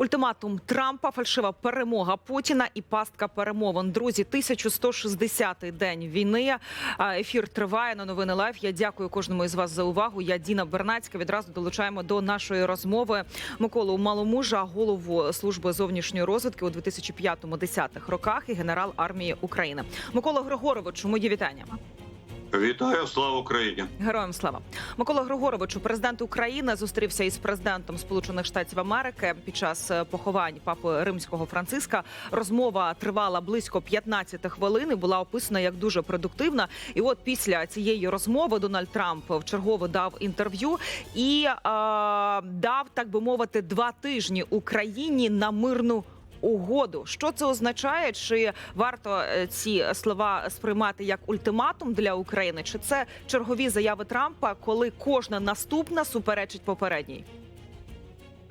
Ультиматум Трампа, фальшива перемога Путіна і пастка перемовин. Друзі, 1160-й день війни. Ефір триває на новини Лайф. Я дякую кожному із вас за увагу. Я Діна Бернацька. Відразу долучаємо до нашої розмови Миколу Маломужа, голову служби зовнішньої розвідки у 2005-10 роках і генерал армії України. Микола Григоровичу, мої вітання. Вітаю, слава Україні! Героям слава Микола Григоровичу, президент України, зустрівся із президентом Сполучених Штатів Америки під час е, поховань папи римського Франциска. Розмова тривала близько 15 хвилин і була описана як дуже продуктивна. І от після цієї розмови Дональд Трамп вчергово дав інтерв'ю і е, дав, так би мовити, два тижні Україні на мирну. Угоду, що це означає? Чи варто е, ці слова сприймати як ультиматум для України? Чи це чергові заяви Трампа, коли кожна наступна суперечить попередній?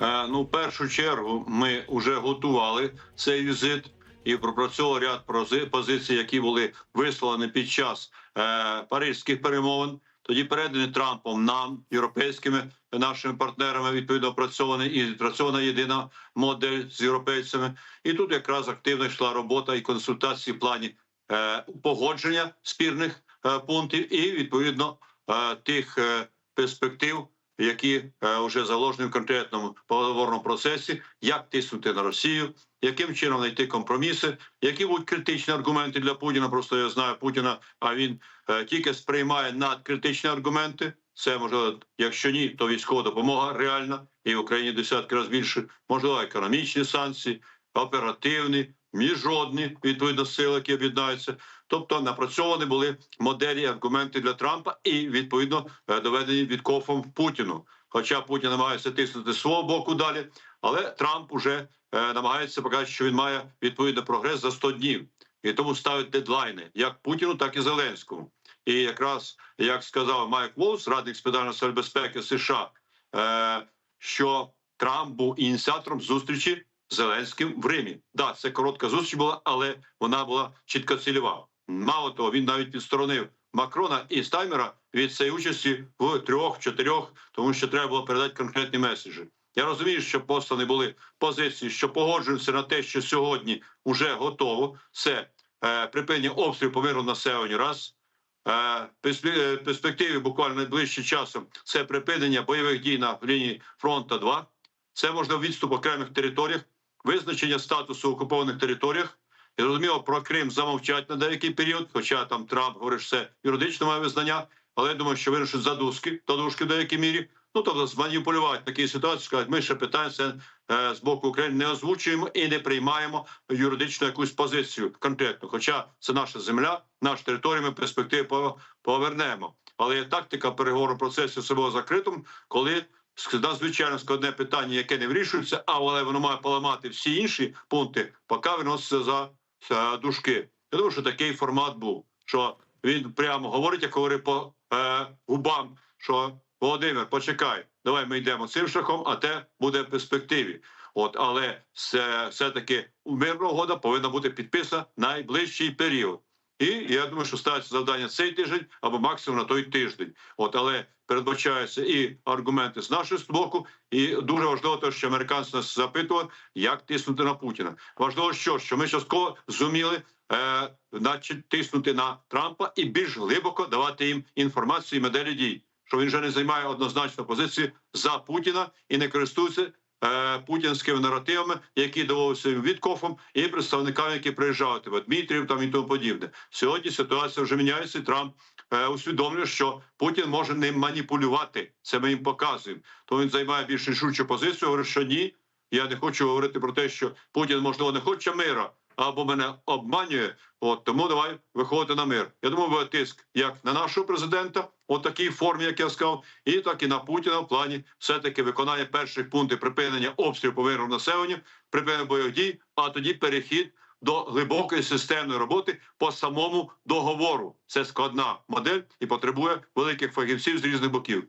Е, ну, в першу чергу, ми вже готували цей візит і пропрацьовували ряд позицій, які були висловлені під час е, паризьких перемовин. Тоді передані Трампом нам, європейськими нашими партнерами, відповідно працьований і працьована єдина модель з європейцями. І тут якраз активно йшла робота і консультації в плані е, погодження спірних е, пунктів і відповідно е, тих е, перспектив, які е, вже заложені в конкретному переговорному процесі, як тиснути на Росію, яким чином знайти компроміси, які будуть критичні аргументи для Путіна. Просто я знаю Путіна, а він е, тільки сприймає надкритичні аргументи. Це можливо, якщо ні, то військова допомога реальна і в Україні десятки разів більше, можливо, економічні санкції, оперативні, міжнародні відповідно сили, які об'єднаються. Тобто напрацьовані були моделі аргументи для Трампа і відповідно е, доведені відкофом Путіну. Хоча Путін намагається тиснути свого боку далі, але Трамп уже е, намагається показати, що він має відповідний прогрес за 100 днів, і тому ставить дедлайни як Путіну, так і Зеленському. І якраз як сказав Майк Волс, радник з питань безпеки США, е, що Трамп був ініціатором зустрічі Зеленським в Римі. Да, це коротка зустріч була, але вона була чітко цільова. Мало того, він навіть підсторонив Макрона і Стаймера від цієї участі в трьох-чотирьох, тому що треба було передати конкретні меседжі. Я розумію, що послані були позиції, що погоджуються на те, що сьогодні вже готово. Це е, припинення обстрілів по миру населенню. Раз Е, е, перспективі буквально найближчим часом це припинення бойових дій на лінії фронту 2 Це можна відступ окремих територіях, визначення статусу в окупованих територіях. І зрозуміло, про Крим замовчать на деякий період, хоча там Трамп говорить, що це юридично має визнання, але я думаю, що вирішить задушки, задушки в деякій мірі. Ну тобто зманіпулювати такі ситуації, сказати, ми ще це е, з боку України не озвучуємо і не приймаємо юридичну якусь позицію конкретну. Хоча це наша земля, наша територія, ми перспективи повернемо. Але є тактика переговору процесу собою закритим, коли надзвичайно складне питання, яке не вирішується, але воно має поламати всі інші пункти, поки виноситься за, дужки. Я думаю, що такий формат був, що він прямо говорить, як говорить по е, губам, що Володимир, почекай, давай ми йдемо цим шляхом, а те буде в перспективі. От, але все, все-таки мирна угода повинна бути підписана найближчий період. І я думаю, що ставиться завдання цей тиждень або максимум на той тиждень. От, але передбачаються і аргументи з нашого боку, і дуже важливо, те, що американці нас запитували, як тиснути на Путіна. Важливо, що, що ми частково зуміли е, значить, тиснути на Трампа і більш глибоко давати їм інформацію і моделі дій, що він вже не займає однозначно позиції за Путіна і не користується путінськими наративами, які давалися їм Віткофом і представниками, які приїжджають в Дмитрів там і тому подібне. Сьогодні ситуація вже міняється. і Трамп е, усвідомлює, що Путін може ним маніпулювати. Це ми їм показуємо. Тому він займає більш рішучу позицію. Говорить, що ні. Я не хочу говорити про те, що Путін можливо не хоче мира або мене обманює. От тому давай виходити на мир. Я думаю, буде тиск як на нашого президента, от такій формі, як я сказав, і так і на Путіна в плані все-таки виконання перших пунктів припинення обстрілів по мирному населенню, припинення бойових дій, а тоді перехід до глибокої системної роботи по самому договору. Це складна модель і потребує великих фахівців з різних боків.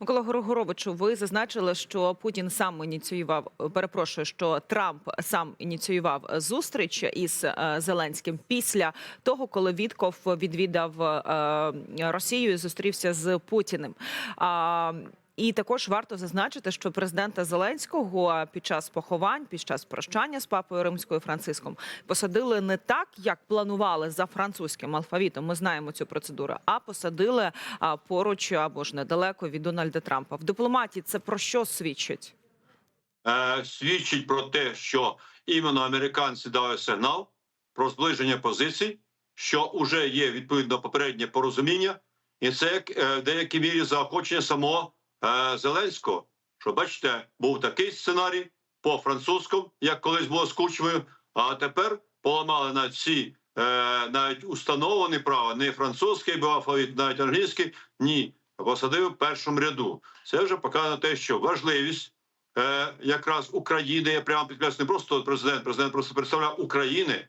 Микола Горогоровичу, ви зазначили, що Путін сам ініціював. Перепрошую, що Трамп сам ініціював зустріч із е, Зеленським після того, коли Вітков відвідав е, Росію і зустрівся з Путіним. І також варто зазначити, що президента Зеленського під час поховань, під час прощання з папою римською Франциском посадили не так, як планували за французьким алфавітом. Ми знаємо цю процедуру, а посадили поруч або ж недалеко від Дональда Трампа. В дипломатії це про що свідчить? Е, свідчить про те, що іменно американці дали сигнал про зближення позицій, що вже є відповідно попереднє порозуміння, і це е, в деякій мірі заохочення самого Зеленського. Що бачите, був такий сценарій по французькому, як колись було з Кучмою, а тепер поламали навіть всі е, навіть установлений право, не французький був алфавіт, навіть англійський. Ні, посадив в першому ряду. Це вже показує те, що важливість е, якраз України, я прямо підкреслю, не просто президент, президент просто представляв України,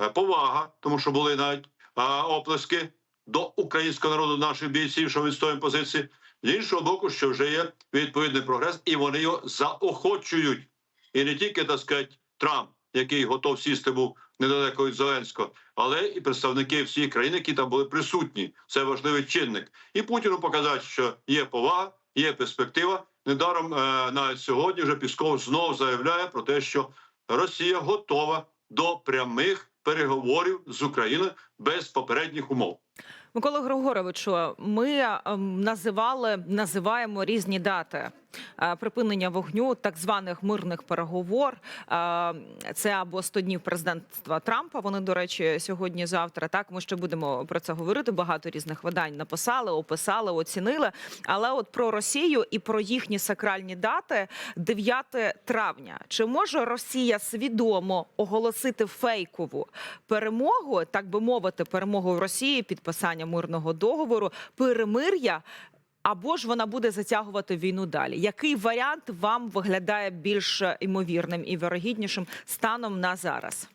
е, повага, тому що були навіть е, оплески до українського народу наших бійців, що відстоюємо позиції. З іншого боку, що вже є відповідний прогрес, і вони його заохочують. І не тільки, так сказати, Трамп, який готов сісти був недалеко від Зеленського, але і представники всіх країн, які там були присутні. Це важливий чинник. І Путіну показати, що є повага, є перспектива. Недаром е, навіть сьогодні вже Пісков знову заявляє про те, що Росія готова до прямих переговорів з Україною без попередніх умов. Микола Григоровичу, ми ем, називали називаємо різні дати припинення вогню, так званих мирних переговор. Е, Це або 100 днів президентства Трампа. Вони, до речі, сьогодні, завтра. Так ми ще будемо про це говорити. Багато різних видань написали, описали, оцінили. Але от про Росію і про їхні сакральні дати 9 травня. Чи може Росія свідомо оголосити фейкову перемогу, так би мовити, перемогу в Росії, підписання мирного договору, перемир'я? Або ж вона буде затягувати війну далі. Який варіант вам виглядає більш імовірним і вірогіднішим станом на зараз?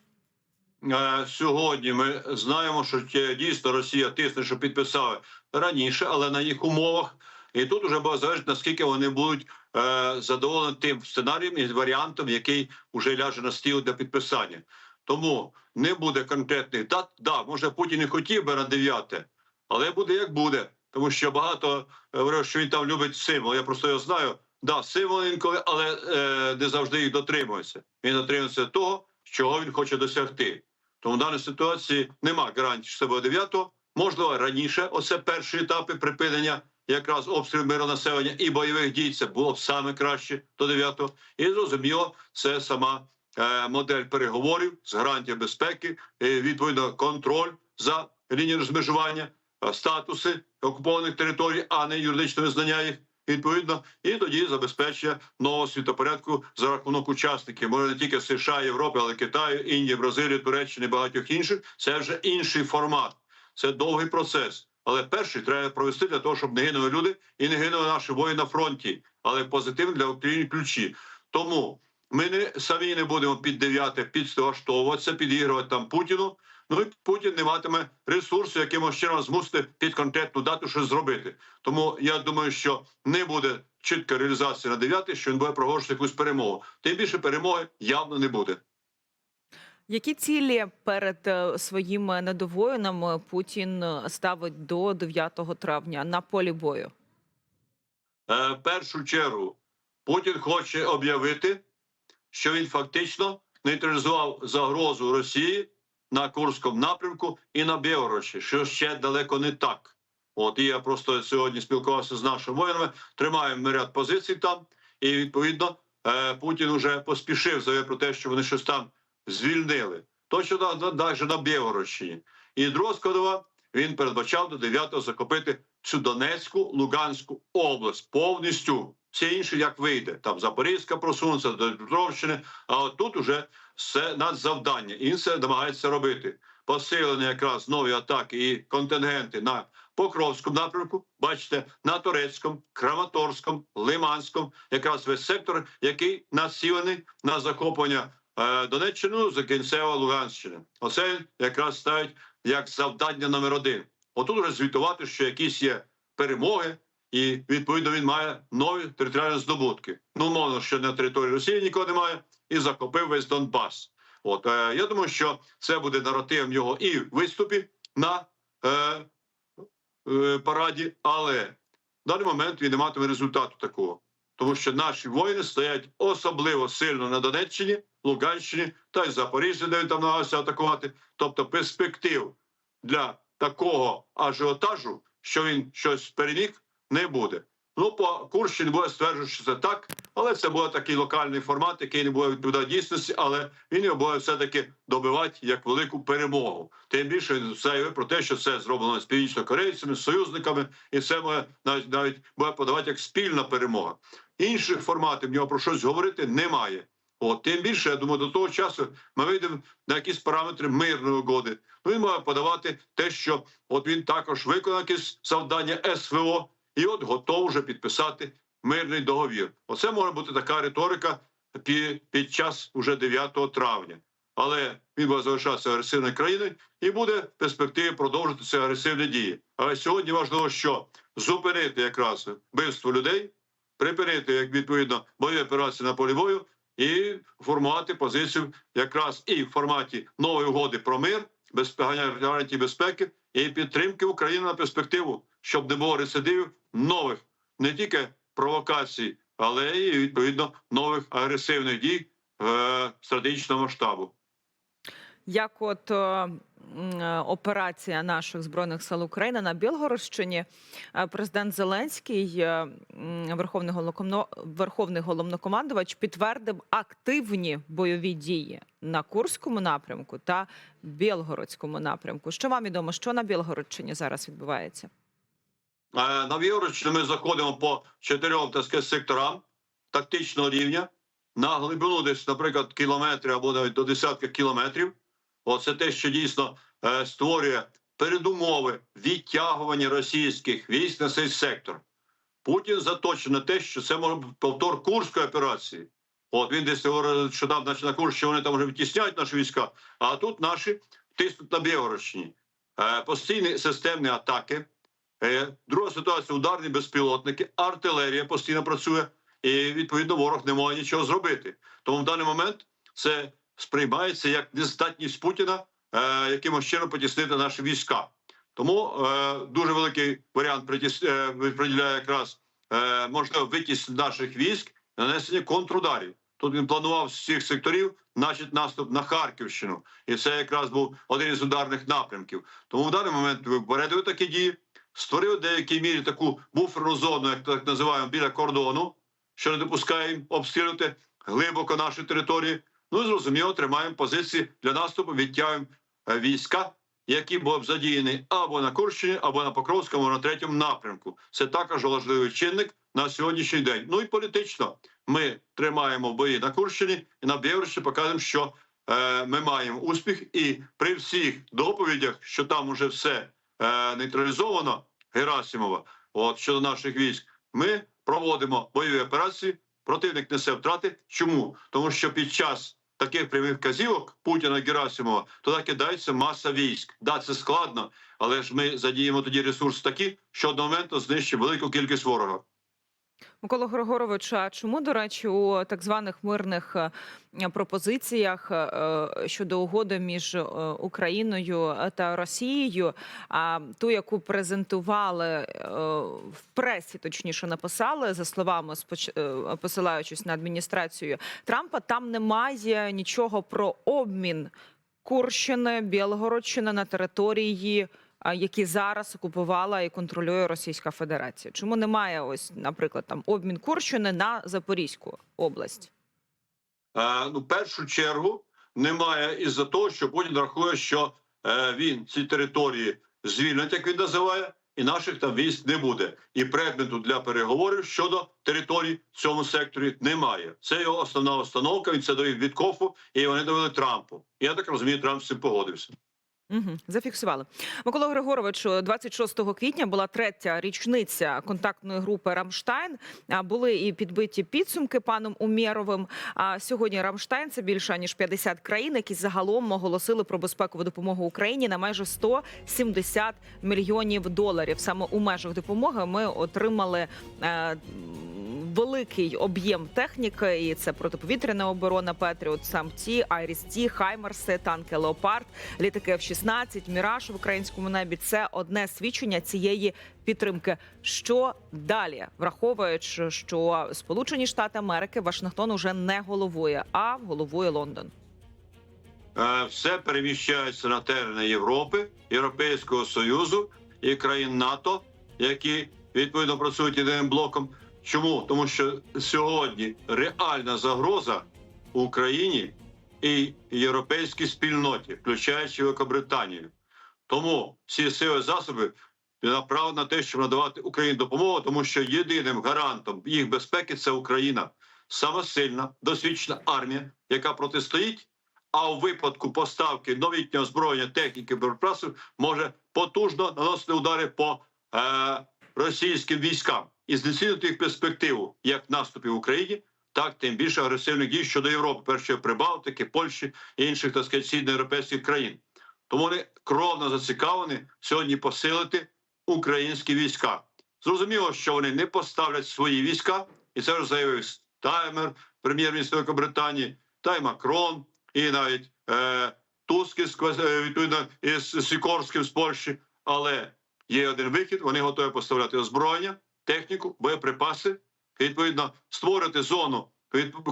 Е, Сьогодні ми знаємо, що дійсно Росія тисне, що підписали раніше, але на їх умовах. І тут вже буде залежить, наскільки вони будуть е, задоволені тим сценарієм і варіантом, який вже ляже на стіл для підписання. Тому не буде конкретних дат. Да, може Путін і хотів би на 9, але буде як буде. Тому що багато е, говорив, що він там любить символ. Я просто його знаю. Да, символи інколи, але е, не завжди їх дотримується. Він дотримується того, чого він хоче досягти. Тому в даній ситуації нема гарантії, що це буде 9 Можливо, раніше оце перші етапи припинення якраз обстрілів миронаселення і бойових дій. Це було б саме краще до 9 І зрозуміло, це сама е, модель переговорів з гарантією безпеки, і, відповідно контроль за лінією розмежування, е, статуси окупованих територій, а не юридичне визнання їх. Відповідно, і тоді забезпечення нового світопорядку за рахунок учасників. Може не тільки США, Європи, але Китаю, Індії, Бразилії, Туреччини, багатьох інших. Це вже інший формат. Це довгий процес. Але перший треба провести для того, щоб не гинули люди і не гинули наші воїни на фронті, але позитивно для України ключі. Тому ми не самі не будемо під дев'яте підлаштовуватися, підігрувати там Путіну. Ну і Путін не матиме ресурсу, якимось чином змусити під конкретну дату щось зробити. Тому я думаю, що не буде чітка реалізація на 9, що він буде проголошувати якусь перемогу. Тим більше перемоги явно не буде. Які цілі перед е, своїми недовоїнами Путін ставить до 9 травня на полі бою? Е, першу чергу Путін хоче об'явити, що він фактично нейтралізував загрозу Росії на Курському напрямку і на Білорусі, що ще далеко не так. От і я просто сьогодні спілкувався з нашими воїнами, тримаємо ряд позицій там, і відповідно е, Путін вже поспішив заявив про те, що вони щось там звільнили. Точно навіть на Білорусі. І друга складова він передбачав до 9-го захопити всю Донецьку, Луганську область повністю. Всі інші як вийде. Там Запорізька просунеться до Дніпровщини, а от тут уже все надзавдання. І він намагається робити. Посилені якраз нові атаки і контингенти на Покровському напрямку, бачите, на Турецькому, Краматорському, Лиманському, якраз весь сектор, який націлений на захоплення е, Донеччини за кінцева Луганщини. Оце якраз ставить як завдання номер один. Отут вже звітувати, що якісь є перемоги, і відповідно він має нові територіальні здобутки. Ну, мовно, що на території Росії нікого немає, і захопив весь Донбас. От е, я думаю, що це буде наративом його і в виступі на е, е, параді, але в даний момент він не матиме результату такого, тому що наші воїни стоять особливо сильно на Донеччині, Луганщині та й Запоріжжі, де він там намагався атакувати. Тобто перспектив для такого ажіотажу, що він щось переміг, не буде. Ну, по Курщині буде стверджувати, що це так, але це буде такий локальний формат, який не буде відповідати дійсності, але він його буде все-таки добивати як велику перемогу. Тим більше він заявив про те, що це зроблено з північнокорейцями, з союзниками, і це буде навіть навіть буде подавати як спільна перемога. Інших форматів в нього про щось говорити немає. От тим більше, я думаю, до того часу ми вийдемо на якісь параметри мирної угоди. Ну він має подавати те, що от він також виконав якісь завдання СВО, і от готов вже підписати мирний договір. Оце може бути така риторика пі- під час уже 9 травня. Але він буде залишатися агресивною країною і буде в перспективі продовжити ці агресивні дії. Але сьогодні важливо, що зупинити якраз вбивство людей, припинити як відповідно бойові операції на полі бою і формувати позицію якраз і в форматі нової угоди про мир, безпегання гарантій безпеки і підтримки України на перспективу, щоб не було рецидивів нових не тільки провокацій, але і відповідно нових агресивних дій е, стратегічного масштабу. Як от е, е, операція наших збройних сил України на Білгородщині, е, президент Зеленський, верховний верховний головнокомандувач, підтвердив активні бойові дії на Курському напрямку та Білгородському напрямку. Що вам відомо, що на Білгородщині зараз відбувається? Е, На Віорочні ми заходимо по чотирьом сказати, секторам тактичного рівня на глибину десь, наприклад, кілометри або навіть до десятків кілометрів. Оце те, що дійсно е, створює передумови відтягування російських військ на цей сектор. Путін заточений на те, що це може бути повтор Курської операції. От він десь говорить, що там, наче на Курщі, вони там вже відтісняють наші війська, а тут наші тиснуть на Білгородщині. Е, постійні системні атаки. Е, Друга ситуація ударні безпілотники, артилерія постійно працює, і відповідно ворог не може нічого зробити. Тому в даний момент це сприймається як нездатність Путіна е, якимось чином потіснити наші війська. Тому е, дуже великий варіант притіс, е, приділяє якраз е, можливо витіснення наших військ нанесення контрударів. Тут він планував з всіх секторів, значить, наступ на Харківщину, і це якраз був один із ударних напрямків. Тому в даний момент випередили такі дії створив в деякій мірі таку буферну зону, як так називаємо, біля кордону, що не допускає обстрілювати глибоко наші території. Ну зрозуміло, тримаємо позиції для наступу, відтягуємо е, війська, які були б задіяні або на Курщині, або на Покровському, або на третьому напрямку. Це також важливий чинник на сьогоднішній день. Ну і політично ми тримаємо бої на Курщині і на Білорусі показуємо, що е, ми маємо успіх, і при всіх доповідях, що там уже все е, нейтралізовано Герасимова, от щодо наших військ, ми проводимо бойові операції. Противник несе втрати. Чому? Тому що під час таких прямих казівок Путіна Герасимова туди кидається маса військ. Да, це складно, але ж ми задіємо тоді ресурси такі, що одного моменту знищить велику кількість ворога. Микола Григорович, а чому, до речі, у так званих мирних е, пропозиціях е, щодо угоди між е, Україною та Росією, а ту, яку презентували е, в пресі, точніше написали за словами, е, посилаючись на адміністрацію Трампа, там немає нічого про обмін Курщини, Білгородщини на території які зараз окупувала і контролює Російська Федерація. Чому немає ось, наприклад, там обмін Курщини на Запорізьку область? Е, ну, першу чергу немає із-за того, що Путін рахує, що е, він ці території звільнить, як він називає, і наших там військ не буде. І предмету для переговорів щодо територій в цьому секторі немає. Це його основна установка. Він це довів Віткофу, і вони довели Трампу. Я так розумію, Трамп з цим погодився. Угу, зафіксували. Микола Григорович, 26 квітня була третя річниця контактної групи Рамштайн. Були і підбиті підсумки паном Умєровим. А сьогодні Рамштайн це більше ніж 50 країн, які загалом оголосили про безпекову допомогу Україні на майже 170 мільйонів доларів. Саме у межах допомоги ми отримали. е, Великий об'єм техніки, і це протиповітряна оборона Петріот, самці, Айріс-Ті, Хаймерси, танки Леопард, літаки F-16, F-16, Міраж в українському небі це одне свідчення цієї підтримки. Що далі, враховуючи, що Сполучені Штати Америки Вашингтон уже не головує, а головує Лондон. Е, все переміщається на терени Європи, Європейського Союзу і країн НАТО, які відповідно працюють єдиним блоком. Чому? Тому що сьогодні реальна загроза Україні і європейській спільноті, включаючи Великобританію. Тому всі сили засоби направлені на те, щоб надавати Україні допомогу, тому що єдиним гарантом їх безпеки це Україна, сама сильна, досвідчена армія, яка протистоїть а у випадку поставки новітнього озброєння техніки боєприпасів може потужно наносити удари по е, російським військам і знецінити їх перспективу як наступів в Україні, так тим більше агресивних дій щодо Європи, першої Прибалтики, Польщі і інших так сказати, східноєвропейських країн. Тому вони кровно зацікавлені сьогодні посилити українські війська. Зрозуміло, що вони не поставлять свої війська, і це вже заявив Стаймер, прем'єр-міністр Великобританії, та й Макрон, і навіть е, Туск із е, відповідно із Сікорським з Польщі. Але є один вихід: вони готові поставляти озброєння, техніку, боєприпаси, і, відповідно, створити зону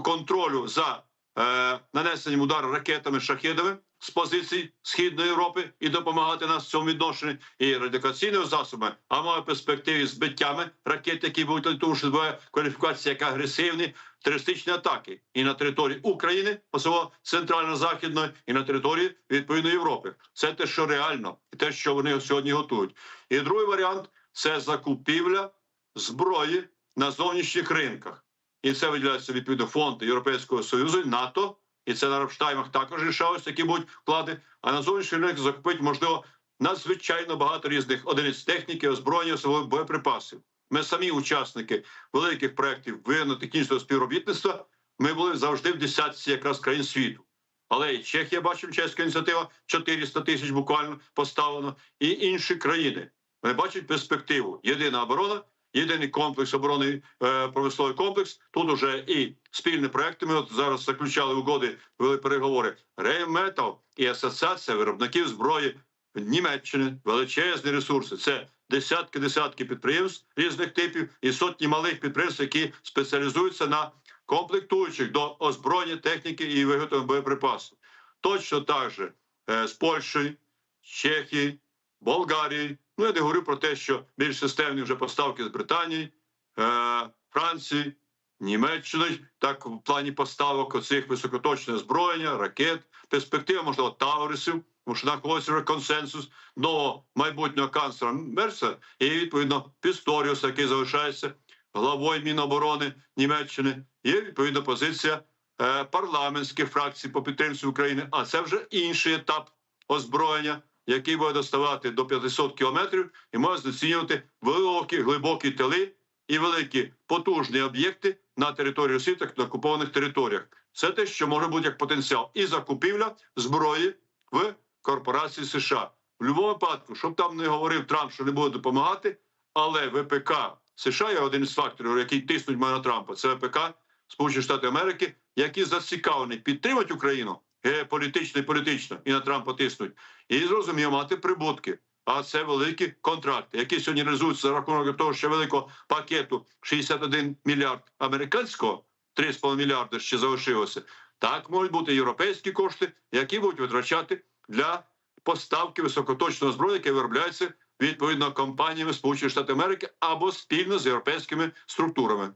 контролю за е, нанесенням удару ракетами шахедами з позицій Східної Європи і допомагати нас в цьому відношенні і радикаційними засобами, а має перспективі збиттями ракет, які будуть буває кваліфікація як агресивні терористичні атаки і на території України, особливо центрально-західної, і на території відповідно Європи. Це те, що реально, і те, що вони сьогодні готують. І другий варіант це закупівля зброї на зовнішніх ринках. І це виділяється відповідно фонди Європейського Союзу, НАТО, і це на Рамштаймах також рішалось, які будуть вклади. А на зовнішній ринок закупити можливо надзвичайно багато різних одиниць техніки, озброєння, особливо боєприпасів. Ми самі учасники великих проєктів воєнно-технічного співробітництва. Ми були завжди в десятці якраз країн світу. Але і Чехія, бачимо, чеська ініціатива 400 тисяч буквально поставлено, і інші країни. Вони бачать перспективу. Єдина оборона, єдиний комплекс оборони, е, промисловий комплекс. Тут уже і спільні проекти. Ми от зараз заключали угоди, вели переговори. Рейметал і асоціація виробників зброї Німеччини, величезні ресурси. Це десятки десятки підприємств різних типів і сотні малих підприємств, які спеціалізуються на комплектуючих до озброєння техніки і виготовлення боєприпасів. Точно так же е, з Польщею, Чехії, Болгарії. Ну я не говорю про те, що більш системні вже поставки з Британії, е, Франції, Німеччини, так в плані поставок оцих високоточне озброєння, ракет, перспектива, можливо, Таурисів, тому що знаходиться вже консенсус нового майбутнього канцлера Мерса і відповідно Пісторіуса, який залишається главою Міноборони Німеччини. Є відповідна позиція е, парламентських фракцій по підтримці України. А це вже інший етап озброєння, який буде доставати до 500 кілометрів і може знецінювати великі глибокі тили і великі потужні об'єкти на території Росії, так на окупованих територіях. Це те, що може бути як потенціал, і закупівля зброї в корпорації США. В будь-якому випадку, щоб там не говорив Трамп, що не буде допомагати, але ВПК США є один із факторів, який тиснуть на Трампа. Це ВПК Сполучені Штати Америки, які зацікавлені підтримати Україну геополітично і політично, і на Трампа тиснуть, і зрозуміло мати прибутки. А це великі контракти, які сьогодні реалізуються за рахунок того, що великого пакету 61 мільярд американського, 3,5 мільярди ще залишилося. Так можуть бути європейські кошти, які будуть витрачати для поставки високоточного зброї, яке виробляється відповідно компаніями Сполучених Штатів Америки або спільно з європейськими структурами.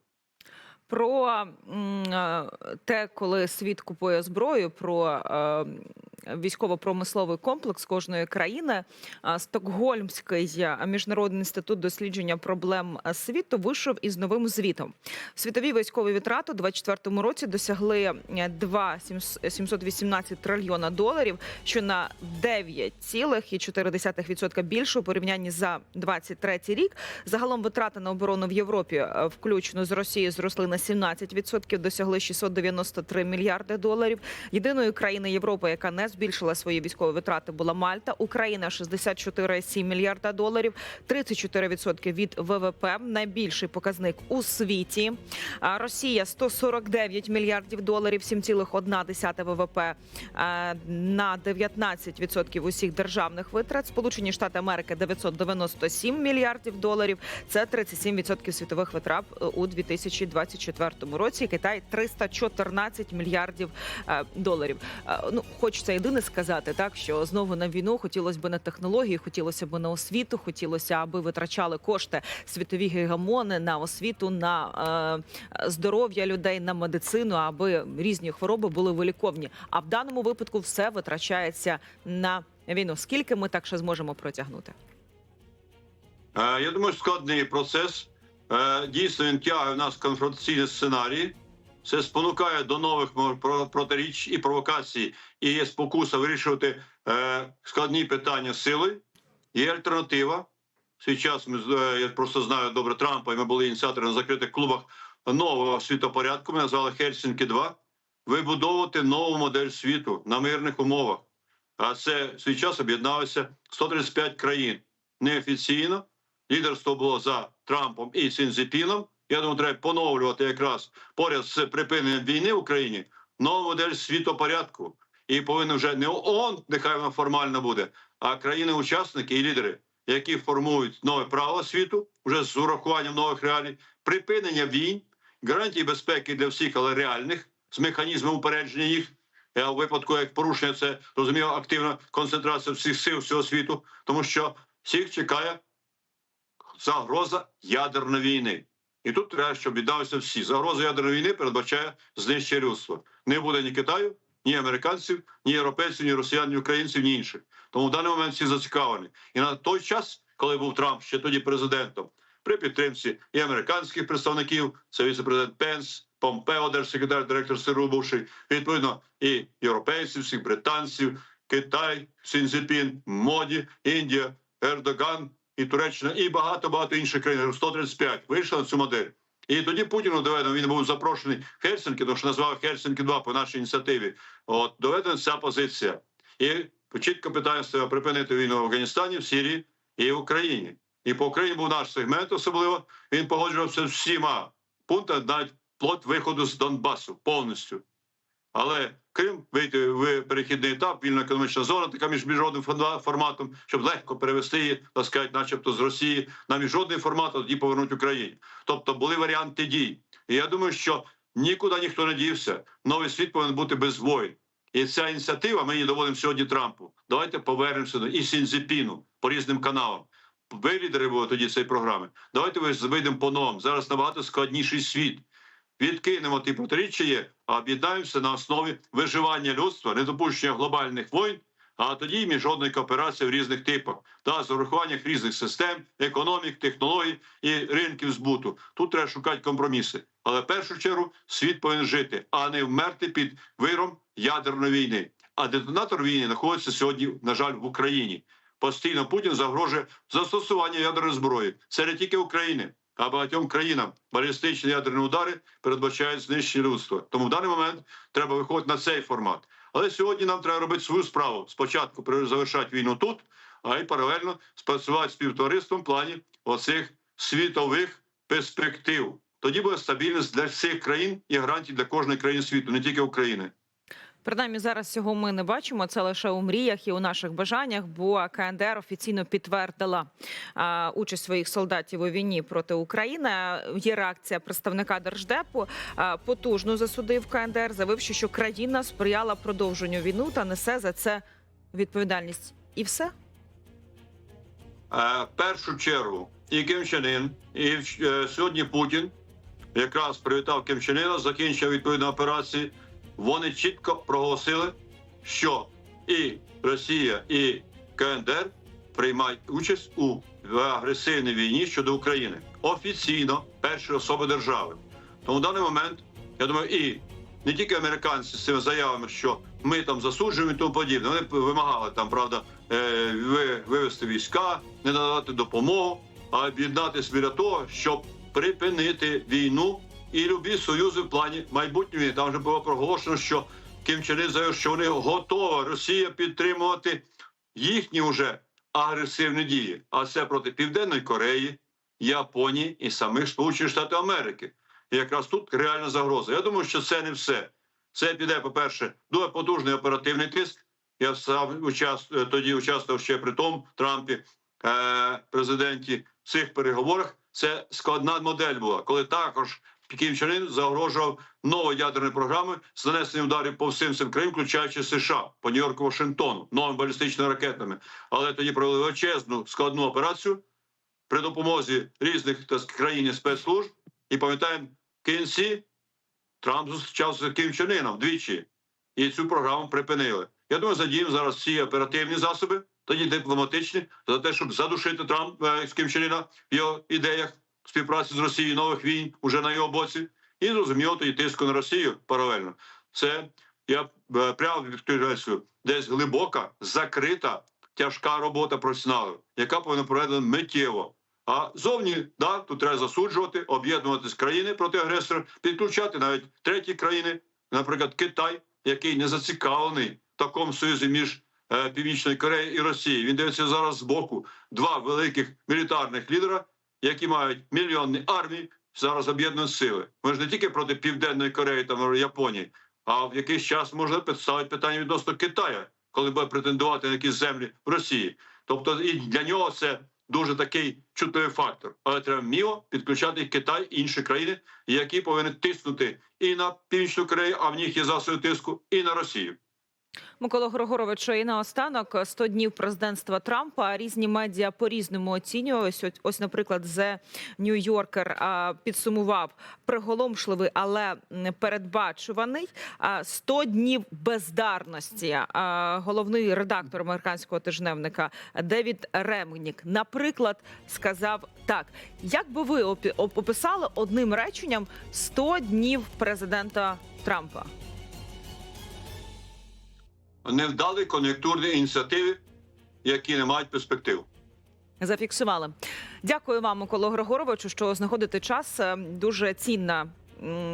Про е, те, коли світ купує зброю, про е, військово-промисловий комплекс кожної країни. Стокгольмський міжнародний інститут дослідження проблем світу вийшов із новим звітом. Світові військові витрати у 2024 році досягли е, 2,718 трильйона доларів, що на 9,4% більше у порівнянні за 23 рік. Загалом витрати на оборону в Європі, включно з Росією, зросли на 17%, досягли 693 мільярди доларів. Єдиної країни Європи, яка не збільшила свої військові витрати була Мальта. Україна 64,7 мільярда доларів, 34% від ВВП. Найбільший показник у світі. Росія 149 мільярдів доларів, 7,1 ВВП е, на 19% усіх державних витрат. Сполучені Штати Америки 997 мільярдів доларів. Це 37% світових витрат е, у 2024 році. Китай 314 мільярдів е, доларів. Е, Ну, хочеться єдине сказати, так що знову на війну хотілося б на технології, хотілося б на освіту, хотілося, аби витрачали кошти світові гегемони на освіту, на е, здоров'я людей, на медицину, аби різні хвороби були виліковні. А в даному випадку все витрачається на війну. Скільки ми так ще зможемо протягнути? Я думаю, складний процес. Е, Дійсно, він тягає в нас конфронтаційні сценарії. Це спонукає до нових протиріч і провокацій, і є спокуса вирішувати е, складні питання сили. Є альтернатива. Свій час ми е, я просто знаю добре Трампа, і ми були ініціаторами на закритих клубах нового світопорядку. Ми назвали Хельсінки 2 вибудовувати нову модель світу на мирних умовах. А це свій час об'єдналося 135 країн неофіційно. Лідерство було за Трампом і Цінзіпіном. Я думаю, треба поновлювати якраз поряд з припиненням війни в Україні нову модель світопорядку. І повинен вже не ООН, нехай вона формально буде, а країни-учасники і лідери, які формують нове право світу вже з урахуванням нових реалій, припинення війн, гарантії безпеки для всіх, але реальних, з механізмом упередження їх. А у випадку як порушення це розуміло активна концентрація всіх сил всього світу, тому що всіх чекає загроза ядерної війни. І тут треба, щоб віддалися всі. Загроза ядерної війни передбачає знищення людства. Не буде ні Китаю, ні американців, ні європейців, ні росіян, ні українців, ні інших. Тому в даний момент всі зацікавлені. І на той час, коли був Трамп ще тоді президентом, при підтримці і американських представників, це віце-президент Пенс, Помпео, держсекретар, директор СРУ бувший, відповідно, і європейців, всіх британців, Китай, Сінзіпін, Моді, Індія, Ердоган і Туреччина, і багато багато інших країн. 135 вийшли на цю модель. І тоді Путіну доведено, він був запрошений Хельсинки, тому що назвав Хельсинки 2 по нашій ініціативі. От доведена ця позиція. І чітко питання стояло припинити війну в Афганістані, в Сирії і в Україні. І по Україні був наш сегмент, особливо він погоджувався з всіма пунктами, навіть плот виходу з Донбасу повністю. Але Крим вийти в перехідний етап, вільна економічна зона, така між міжнародним форматом, щоб легко перевести її, так сказати, начебто з Росії на міжнародний формат, а тоді повернути Україні. Тобто були варіанти дій. І я думаю, що нікуди ніхто не дівся. Новий світ повинен бути без воїн. І ця ініціатива ми її доводимо сьогодні Трампу. Давайте повернемося до і Сінзіпіну по різним каналам. Ви лідери були тоді цієї програми. Давайте ви вийдемо по новому. Зараз набагато складніший світ. Відкинемо ті протиріччя, а об'єднаємося на основі виживання людства, недопущення глобальних воїн, а тоді міжнародної кооперації в різних типах, та з урахуванням різних систем, економік, технологій і ринків збуту. Тут треба шукати компроміси. Але в першу чергу світ повинен жити, а не вмерти під виром ядерної війни. А детонатор війни знаходиться сьогодні, на жаль, в Україні. Постійно Путін загрожує застосування ядерної зброї. Не тільки України, а багатьом країнам балістичні ядерні удари передбачають знищення людства. Тому в даний момент треба виходити на цей формат. Але сьогодні нам треба робити свою справу. Спочатку завершати війну тут, а й паралельно спрацювати співтовариством в плані оцих світових перспектив. Тоді буде стабільність для всіх країн і гарантії для кожної країни світу, не тільки України. Принаймні зараз цього ми не бачимо. Це лише у мріях і у наших бажаннях. Бо КНДР офіційно підтвердила участь своїх солдатів у війні проти України. Є реакція представника держдепу. Потужно засудив КНДР, заявивши, що країна сприяла продовженню війну та несе за це відповідальність. І все. В першу чергу і Ким Чен Ін, і е, сьогодні Путін якраз привітав Ким Чен Іна, закінчив відповідну операцію. Вони чітко проголосили, що і Росія, і КНДР приймають участь у агресивній війні щодо України офіційно перші особи держави. Тому в даний момент я думаю, і не тільки американці з цими заявами, що ми там засуджуємо і тому подібне. Вони вимагали там, правда, е, ви- вивести війська, не надавати допомогу, а об'єднатися біля того, щоб припинити війну і любі союзи в плані майбутньої. Там вже було проголошено, що Ким Чен заявив, що вони готова Росія підтримувати їхні вже агресивні дії, а це проти Південної Кореї, Японії і самих Сполучених Штатів Америки. І якраз тут реальна загроза. Я думаю, що це не все. Це піде, по-перше, дуже потужний оперативний тиск. Я сам учас... е, тоді участвував ще при тому Трампі, е... президенті в цих переговорах. Це складна модель була, коли також Кім Чен Ын загрожував новою ядерною програмою з нанесенням ударів по всім цим країнам, включаючи США по Нью-Йорку, Вашингтону, новими балістичними ракетами. Але тоді провели величезну складну операцію при допомозі різних так, сказати, країн і спецслужб. І пам'ятаємо, в кінці Трамп зустрічався з Ким Чен Ыном двічі, і цю програму припинили. Я думаю, задіємо зараз всі оперативні засоби, тоді дипломатичні, за те, щоб задушити Трамп е, з Ким Чен Ына в його ідеях співпраці з Росією, нових війн уже на його боці, і зрозуміло тоді тиску на Росію паралельно. Це я е, прямо відкриваю, десь глибока, закрита, тяжка робота професіоналів, яка повинна проведена миттєво. А зовні да, тут треба засуджувати, об'єднувати з країни проти агресора, підключати навіть треті країни, наприклад, Китай, який не зацікавлений в такому союзі між е, Північною Кореєю і Росією. Він дивиться зараз збоку два великих мілітарних лідера, які мають мільйонні армії, зараз об'єднують сили. Ми ж не тільки проти Південної Кореї та Японії, а в якийсь час можна підставити питання відносно Китаю, коли буде претендувати на якісь землі в Росії. Тобто і для нього це дуже такий чутливий фактор. Але треба вміло підключати Китай і інші країни, які повинні тиснути і на Північну Корею, а в них є засоби тиску, і на Росію. Микола Григоровичу, і наостанок 100 днів президентства Трампа. Різні медіа по-різному оцінюють. Ось, ось, наприклад, The New Yorker підсумував приголомшливий, але передбачуваний а, 100 днів бездарності. Головний редактор американського тижневника Девід Ремнік, наприклад, сказав так: як би ви описали одним реченням 100 днів президента Трампа? Невдалі кон'юнктурні ініціативи, які не мають перспектив. Зафіксували. Дякую вам, Микола Григоровичу, що знаходите час. Е, Дуже цінна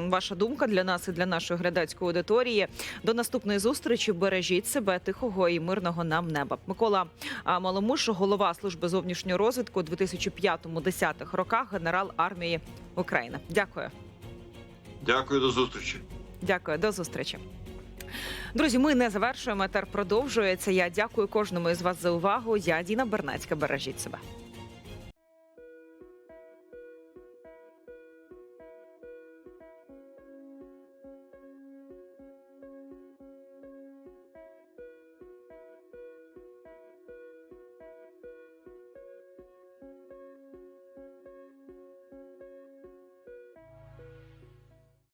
ваша думка для нас і для нашої глядацької аудиторії. До наступної зустрічі. Бережіть себе тихого і мирного нам неба. Микола Маломуш, голова служби зовнішньої розвідки у 2005-10 роках, генерал армії України. Дякую. Дякую до зустрічі. Дякую, до зустрічі. Друзі, ми не завершуємо. Етер продовжується. Я дякую кожному із вас за увагу. Я Діна Бернацька. Бережіть себе.